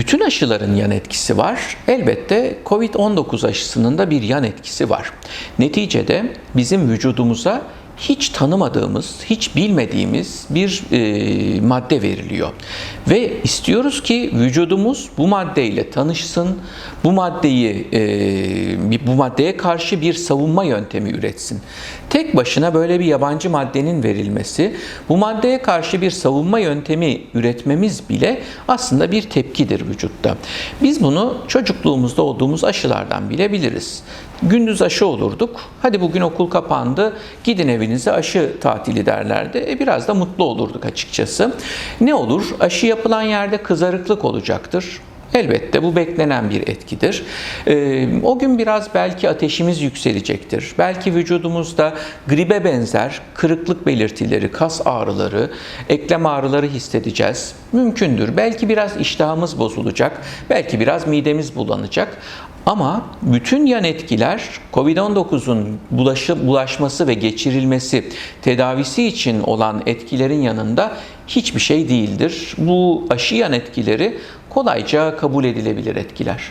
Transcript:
Bütün aşıların yan etkisi var. Elbette COVID-19 aşısının da bir yan etkisi var. Neticede bizim vücudumuza hiç tanımadığımız, hiç bilmediğimiz bir e, madde veriliyor. Ve istiyoruz ki vücudumuz bu maddeyle tanışsın, bu maddeyi e, bu maddeye karşı bir savunma yöntemi üretsin. Tek başına böyle bir yabancı maddenin verilmesi, bu maddeye karşı bir savunma yöntemi üretmemiz bile aslında bir tepkidir vücutta. Biz bunu çocukluğumuzda olduğumuz aşılardan bilebiliriz. Gündüz aşı olurduk. Hadi bugün okul kapandı. Gidin evinize aşı tatili derlerdi. E biraz da mutlu olurduk açıkçası. Ne olur? Aşı yapılan yerde kızarıklık olacaktır. Elbette bu beklenen bir etkidir. Ee, o gün biraz belki ateşimiz yükselecektir. Belki vücudumuzda gribe benzer kırıklık belirtileri, kas ağrıları, eklem ağrıları hissedeceğiz. Mümkündür. Belki biraz iştahımız bozulacak. Belki biraz midemiz bulanacak. Ama bütün yan etkiler COVID-19'un bulaşı, bulaşması ve geçirilmesi, tedavisi için olan etkilerin yanında hiçbir şey değildir. Bu aşı yan etkileri kolayca kabul edilebilir etkiler.